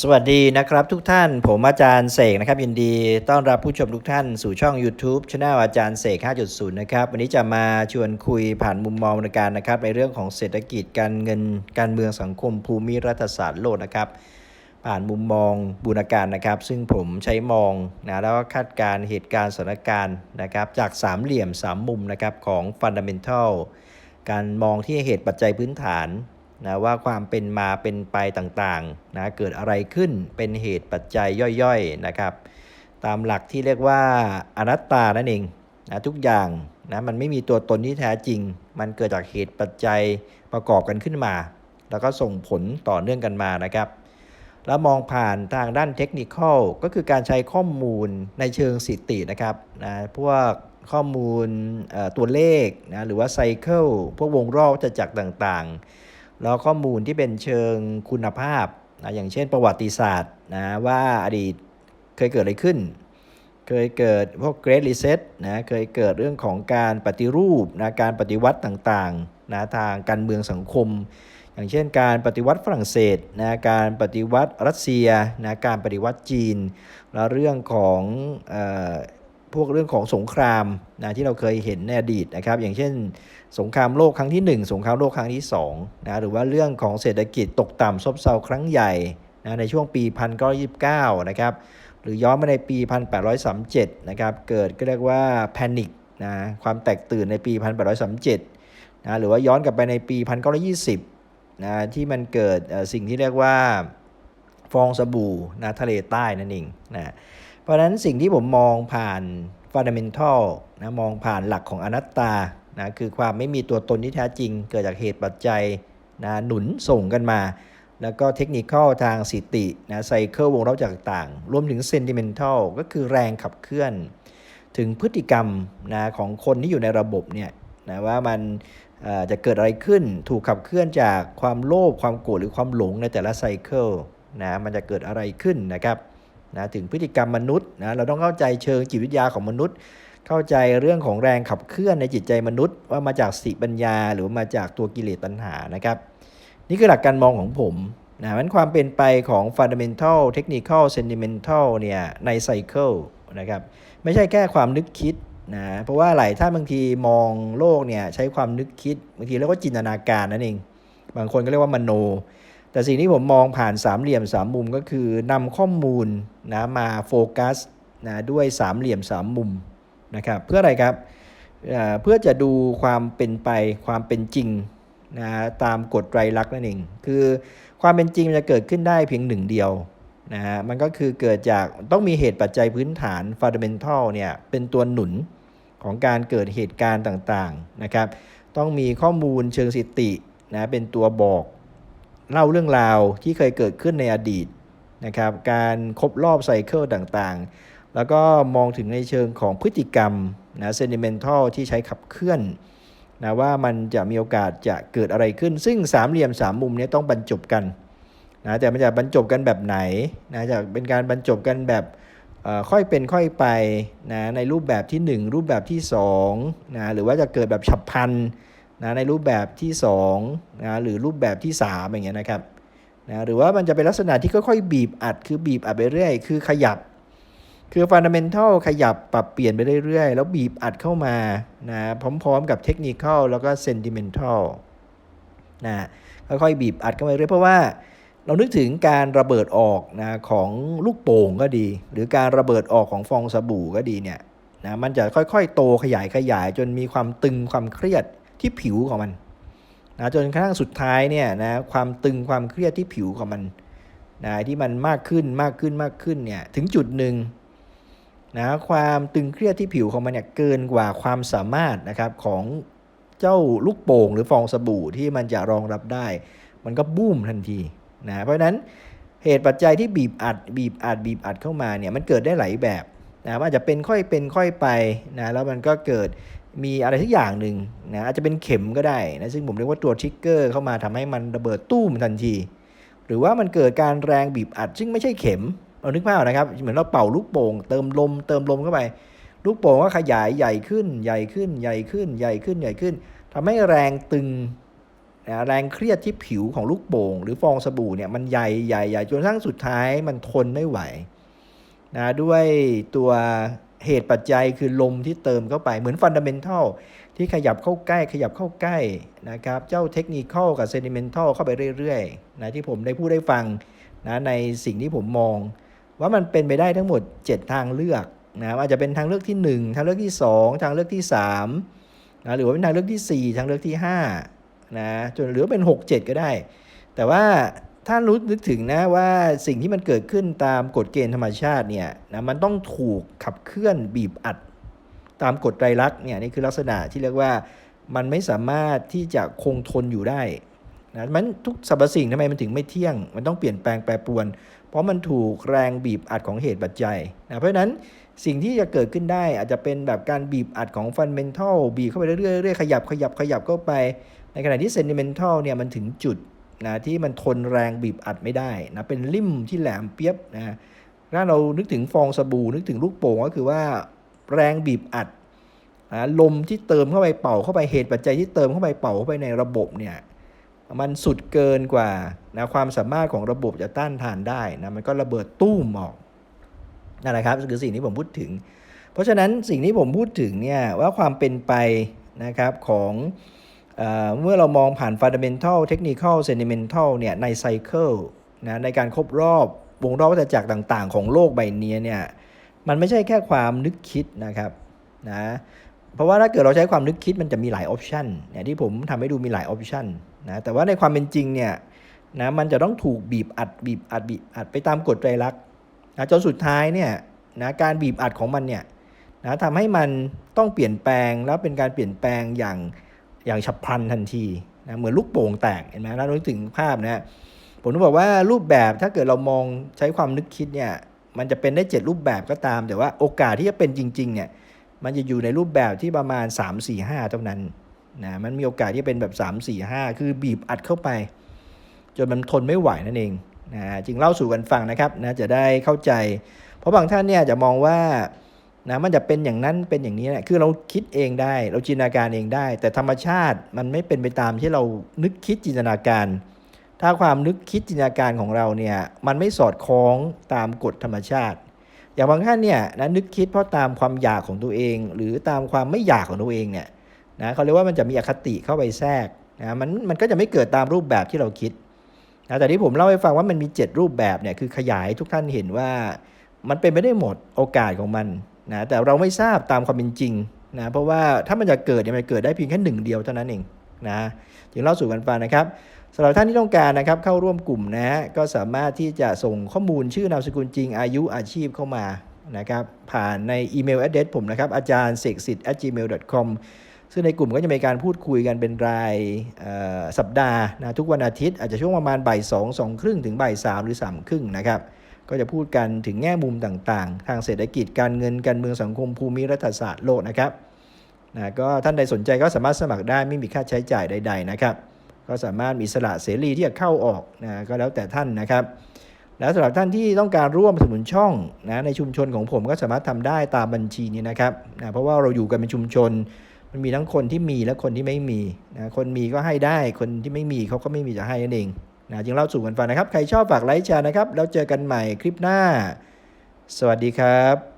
สวัสดีนะครับทุกท่านผมอาจารย์เสกนะครับ ยินดีต้อนรับผู้ชมทุกท่านสู่ช่อง YouTube Channel อาจารย์เสก 5.0 นะครับ วันนี้จะมาชวนคุยผ่านมุมมองในการนะครับ ในเรื่องของเศรษฐกิจการเงินการเมืองสังคมภูมิรัฐศาสตร์โลกนะครับ ผ่านมุมมองบูรณาการนะครับ ซึ่งผมใช้มองนะแล้วก็คาดการณ์เหตุการณ์สถานการณ์นะครับ จากสามเหลี่ยมสามมุมนะครับของ Fundamental การมองที่เหตุปัจจัยพื้นฐาน นะว่าความเป็นมาเป็นไปต่างๆนะเกิดอะไรขึ้นเป็นเหตุปัจจัยย่อยๆนะครับ ตามหลักที่เรียกว่าอนัตตานั่นเองนะทุกอย่างนะมันไม่มีตัวตนที่แท้จริง มันเกิดจากเหตุปัจจัยประกอบกันขึ้นมา แล้วก็ส่งผลต่อเนื่องกันมานะครับ แล้วมองผ่านทางด้านเทคนิคอลก็คือการใช้ข้อมูลในเชิงสถิตินะครับนะพวกข้อมูลตัวเลขนะหรือว่าไซเคิลพวกวงรอบวัฏจักรต่างๆ แล้วข้อมูลที่เป็นเชิงคุณภาพนะอย่างเช่นประวัติศาสตร์นะว่าอดีตเคยเกิดอะไรขึ้น เคยเกิดพวก Great Reset นะเคยเกิดเรื่องของการปฏิรูปนะการปฏิวัติต่างๆนะทางการเมืองสังคม อย่างเช่น การปฏิวัติฝรั่งเศสนะการปฏิวัติรัสเซียนะการปฏิวัติจีน แล้วเรื่องของ พวกเรื่องของสงครามนะที่เราเคยเห็นในอดีตนะครับ อย่างเช่น สงครามโลกครั้งที่ 1 สงครามโลกครั้งที่2นะหรือว่าเรื่องของเศรษฐกิจตกต่ำซบเซาครั้งใหญ่นะในช่วงปี1929นะครับหรือย้อนมาในปี 1837นะครับเกิดก็เรียกว่าแพนิคนะความแตกตื่นในปี 1837นะหรือว่าย้อนกลับไปในปี 1920นะที่มันเกิดสิ่งที่เรียกว่าฟองสบู่นะทะเลใต้นั่นเองนะ เพราะฉะนั้นสิ่งที่ผมมองผ่าน fundamental นะมองผ่านหลักของอนัตตานะคือความไม่มีตัวตนที่แท้จริง เกิดจากเหตุปัจจัยนะหนุนส่งกันมา แล้วก็เทคนิคอทางสิตินะไซเคิลวงรอบจักต่างๆรวมถึงเซนติเมนทัลก็คือแรงขับเคลื่อน ถึงพฤติกรรมนะของคนที่อยู่ในระบบเนี่ยนะว่ามันจะเกิดอะไรขึ้นถูกขับเคลื่อนจากความโลภความโกรธหรือความหลงในแต่ละไซเคิลนะมันจะเกิดอะไรขึ้นนะครับ นะถึงพฤติกรรมมนุษย์นะเราต้องเข้าใจเชิงจิตวิทยาของมนุษย์ เข้าใจเรื่องของแรงขับเคลื่อนในจิตใจมนุษย์ ว่ามาจากสติปัญญา หรือมาจากตัวกิเลสตัณหานะครับ นี่คือหลักการมองของผมนะมันความเป็นไปของ fundamental technical sentimental เนี่ยในไซเคิลนะครับไม่ใช่แค่ความนึกคิดนะเพราะว่าหลายท่านบางทีมองโลกเนี่ยใช้ความนึกคิดบางทีเรียกว่าจินตนาการนั่นเอง บางคนก็เรียกว่ามโน แต่สิ่งที่ผมมองผ่านสามเหลี่ยมสามมุมก็คือนำข้อมูลนะมาโฟกัสนะด้วยสามเหลี่ยมสามมุมนะครับเพื่ออะไรครับเพื่อจะดูความเป็นไปความเป็นจริงนะตามกฎไตรลักษณ์นั่นเองคือความเป็นจริงมันจะเกิดขึ้นได้เพียงหนึ่งเดียวนะฮะมันก็คือเกิดจากต้องมีเหตุปัจจัยพื้นฐาน fundamental เนี่ยเป็นตัวหนุนของการเกิดเหตุการณ์ต่างๆนะครับต้องมีข้อมูลเชิงสถิตินะเป็นตัวบอก เล่าเรื่องราวที่เคยเกิดขึ้นในอดีตนะครับการครบรอบไซเคิลต่างๆ แล้วก็มองถึงในเชิงของพฤติกรรมนะเซนิเมนทัลที่ใช้ขับเคลื่อนนะว่ามันจะมีโอกาสจะเกิดอะไรขึ้น ซึ่งสามเหลี่ยมสามมุมนี้ต้องบรรจบกันนะแต่มันจะบรรจบกันแบบไหนนะจะเป็นการบรรจบกันแบบค่อยเป็นค่อยไปนะในรูปแบบที่ 1 รูปแบบที่2นะหรือว่าจะเกิดแบบฉับพลัน นะในรูปแบบที่2นะหรือรูปแบบที่3อย่างเงี้ยนะครับนะหรือว่ามันจะเป็นลักษณะที่ค่อยๆบีบอัดคือบีบอัดไปเรื่อยคือขยับ คือฟันดัมเ n นทัลขยับปรับเปลี่ยนไปเรื่อยๆ แล้วบีบอัดเข้ามานะพร้อมๆกับเทคนิคอลแล้วก็เซนติเมนทัลนะค่อยๆบีบอัดเข้าไปเรื่อยเพราะว่าเรานึกถึงการระเบิดออกนะของลูกโป่งก็ดี หรือการระเบิดออกของฟองสบู่ก็ดีเนี่ยนะมันจะค่อยๆ โตขยายขยายจนมีความตึงความเครียด ที่ผิวของมันนะจนกระทั่งสุดท้ายเนี่ยนะความตึงความเครียดที่ผิวของมันนะที่มันมากขึ้นมากขึ้นมากขึ้นเนี่ยถึงจุดหนึ่งนะความตึงเครียดที่ผิวของมันเนี่ยเกินกว่าความสามารถนะครับของเจ้าลูกโป่งหรือฟองสบู่ที่มันจะรองรับได้ มันก็บูมทันทีนะเพราะฉะนั้นเหตุปัจจัยที่บีบอัด บีบอัดบีบอัดเข้ามาเนี่ยมันเกิดได้หลายแบบนะว่าจะเป็นค่อยเป็นค่อยไปนะแล้วมันก็เกิด มีอะไรสักอย่างหนึ่งนะอาจจะเป็นเข็มก็ได้นะซึ่งผมเรียกว่าตัวทริกเกอร์เข้ามาทำให้มันระเบิดตู้มทันที หรือว่ามันเกิดการแรงบีบอัด ซึ่งไม่ใช่เข็มเรานึกภาพนะครับ เหมือนเราเป่าลูกโป่งเติมลมเติมลมเข้าไป ลูกโป่งก็ขยายใหญ่ขึ้นใหญ่ขึ้นใหญ่ขึ้นใหญ่ขึ้นใหญ่ขึ้นทำให้แรงตึงนะแรงเครียดที่ผิวของลูกโป่งหรือฟองสบู่เนี่ยมันใหญ่ใหญ่ใหญ่จนกระทั่งสุดท้ายมันทนไม่ไหวนะด้วยตัว เหตุปัจจัยคือลมที่เติมเข้าไปเหมือนฟันดัมเบลทัลที่ขยับเข้าใกล้ ขยับเข้าใกล้นะครับ เจ้าเทคนิคกับเซนิเมนทัลเข้าไปเรื่อยๆนะที่ผมได้พูดได้ฟังนะในสิ่งที่ผมมอง ว่ามันเป็นไปได้ทั้งหมด 7 ทางเลือกนะอาจจะเป็นทางเลือกที่ 1 ทางเลือกที่ 2 ทางเลือกที่3นะหรือว่าเป็นทางเลือกที่ 4 ทางเลือกที่5นะจนหรือเป็น 6 7 ก็ได้ แต่ว่า ถ้ารู้นึกถึงนะว่าสิ่งที่มันเกิดขึ้นตามกฎเกณฑ์ธรรมชาติเนี่ยนะมันต้องถูกขับเคลื่อนบีบอัดตามกฎไตรลักษณ์เนี่ยนี่คือลักษณะที่เรียกว่ามันไม่สามารถที่จะคงทนอยู่ได้นะมันทุกสรรพสิ่งทำไมมันถึงไม่เที่ยง มันต้องเปลี่ยนแปลงแปรปรวน เพราะมันถูกแรงบีบอัดของเหตุปัจจัยนะเพราะฉะนั้นสิ่งที่จะเกิดขึ้นได้อาจจะเป็นแบบการบีบอัดของฟันเมนทัลบีบเข้าไปเรื่อยๆขยับขยับขยับเข้าไป ในขณะที่เซน t ิเมนทัลเนี่ยมันถึงจุด นะที่มันทนแรงบีบอัดไม่ได้นะเป็นลิ่มที่แหลมเปียบนะถ้าเรานึกถึงฟองสบู่นึกถึงลูกโป่งก็คือว่าแรงบีบอัดนะลมที่เติมเข้าไปเป่าเข้าไปเหตุปัจจัยที่เติมเข้าไปเป่าเข้าไปในระบบเนี่ยมันสุดเกินกว่านะความสามารถของระบบจะต้านทานได้นะมันก็ระเบิดตู้มออกนั่นแหละครับคือสิ่งที่ผมพูดถึง เพราะฉะนั้นสิ่งที่ผมพูดถึงเนี่ยว่าความเป็นไปนะครับของ เมื่อเรามองผ่าน Fundamental Technical Sentimental เนี่ยในไซเคิลนะในการครบรอบวงรอบวัฏจักรต่าง ๆ ของโลกใบนี้เนี่ยมันไม่ใช่แค่ความนึกคิดนะครับนะเพราะว่าถ้าเกิดเราใช้ความนึกคิดมันจะมีหลายออปชันเนี่ยที่ผมทำให้ดูมีหลายออปชันนะแต่ว่าในความเป็นจริงเนี่ยนะมันจะต้องถูกบีบอัดบีบอัดบีบอัดไปตามกฎไตรลักษณ์นะจนสุดท้ายเนี่ยนะการบีบอัดของมันเนี่ยนะทำให้มันต้องเปลี่ยนแปลงแล้วเป็นการเปลี่ยนแปลงอย่าง อย่างฉับพลันทันทีนะเหมือนลูกโป่งแตกเห็นไหมแล้วนึกถึงภาพนะผมต้องบอกว่ารูปแบบถ้าเกิดเรามองใช้ความนึกคิดเนี่ยมันจะเป็นได้ 7 รูปแบบก็ตาม แต่ว่าโอกาสที่จะเป็นจริงๆเนี่ยมันจะอยู่ในรูปแบบที่ประมาณ 3 4 5 เท่านั้นนะมันมีโอกาสที่จะเป็นแบบ 3 4 5 คือบีบอัดเข้าไป จนมันทนไม่ไหวนั่นเองนะจึงเล่าสู่กันฟังนะครับนะจะได้เข้าใจ เพราะบางท่านเนี่ยจะมองว่า นะมันจะเป็นอย่างนั้นเป็นอย่างนี้นะคือเราคิดเองได้ เราจินตนาการเองได้ แต่ธรรมชาติมันไม่เป็นไปตามที่เรานึกคิดจินตนาการ ถ้าความนึกคิดจินตนาการของเราเนี่ยมันไม่สอดคล้องตามกฎธรรมชาติ อย่างบางท่านเนี่ยนะนึกคิดเพราะตามความอยากของตัวเอง หรือตามความไม่อยากของตัวเองเนี่ยนะเขาเรียกว่ามันจะมีอคติเข้าไปแทรกนะมันมันก็จะไม่เกิดตามรูปแบบที่เราคิดนะแต่ที่ผมเล่าให้ฟังว่ามันมี 7 รูปแบบเนี่ยคือขยายทุกท่านเห็นว่ามันเป็นไม่ได้หมดโอกาสของมัน นะแต่เราไม่ทราบตามความเป็นจริงนะเพราะว่าถ้ามันจะเกิดเนี่ยมันเกิดได้เพียงแค่หนึ่งเดียวเท่านั้นเองนะจึงเล่าสู่กันฟังนะครับสำหรับท่านที่ต้องการนะครับเข้าร่วมกลุ่มนะฮะก็สามารถที่จะส่งข้อมูลชื่อนามสกุลจริง อายุอาชีพเข้ามานะครับผ่านในอีเมล address ผมนะครับอาจารย์เสกสิทธิ์ gmail com ซึ่งในกลุ่มก็จะมีการพูดคุยกันเป็นรายสัปดาห์นะทุกวันอาทิตย์อาจจะช่วงประมาณบ่ายสองสองครึ่งถึงบ่ายสามหรือสามครึ่งนะครับ ก็จะพูดกันถึงแง่มุมต่างๆ ทางเศรษฐกิจการเงินการเมืองสังคมภูมิรัฐศาสตร์โลกนะครับนะก็ท่านใดสนใจก็สามารถสมัครได้ไม่มีค่าใช้จ่ายใด ๆนะครับ ก็สามารถมีสละเสรีที่จะเข้าออกนะก็แล้วแต่ท่านนะครับ แล้วสำหรับท่านที่ต้องการร่วมสนุนช่องนะในชุมชนของผมก็สามารถทำได้ตามบัญชีนี้นะครับนะเพราะว่าเราอยู่กันเป็นชุมชน มันมีทั้งคนที่มีและคนที่ไม่มีนะคนมีก็ให้ได้คนที่ไม่มีเขาก็ไม่มีจะให้นั่นเอง นะจึงเล่าสู่กันฟังนะครับ ใครชอบฝากไลค์แชร์นะครับ แล้วเจอกันใหม่คลิปหน้า สวัสดีครับ